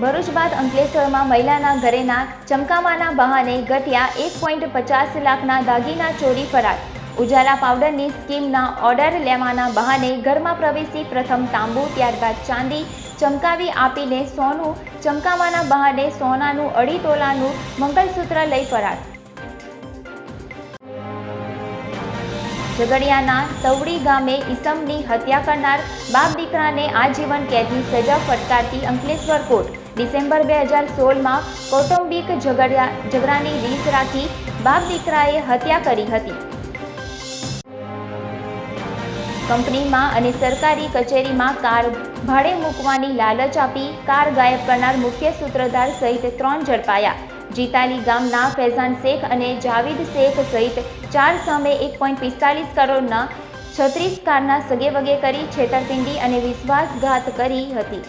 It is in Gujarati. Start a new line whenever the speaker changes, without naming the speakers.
ભરૂચ બાદ અંકલેશ્વરમાં મહિલાના ઘરેના ચમકાવાના બહાને ગઠિયા, એક પોઈન્ટ પચાસ લાખના દાગીના ચોરી ફરાર. ઉજાલા પાવડરની સ્કીમના ઓર્ડર લેવાના બહાને ઘરમાં પ્રવેશી પ્રથમ તાંબુ, ત્યારબાદ ચાંદી ચમકાવી આપીને સોનું ચમકાવાના બહાને સોનાનું અઢી તોલાનું મંગલસૂત્ર લઈ ફરાર. ઝઘડિયાના સવડી ગામે ઈસમની હત્યા કરનાર બાપ દીકરાને આજીવન કેદની સજા ફટકારતી અંકલેશ્વર કોર્ટ. ડિસેમ્બર બે હજાર સોળમાં કૌટુંબિક ઝઘડિયા, ઝઘડાની રીસ રાખી બાપ દીકરાએ હત્યા કરી હતી. કંપનીમાં અને સરકારી કચેરીમાં કાર ભાડે મૂકવાની લાલચ આપી કાર ગાયબ કરનાર મુખ્ય સૂત્રધાર સહિત ત્રણ ઝડપાયા. જીતાલી ગામના ફૈઝાન શેખ અને જાવીદ શેખ સહિત ચાર સામે એક પોઈન્ટ પિસ્તાલીસ કરોડના છત્રીસ કારના સગેવગે કરી છેતરપિંડી અને વિશ્વાસઘાત કરી હતી.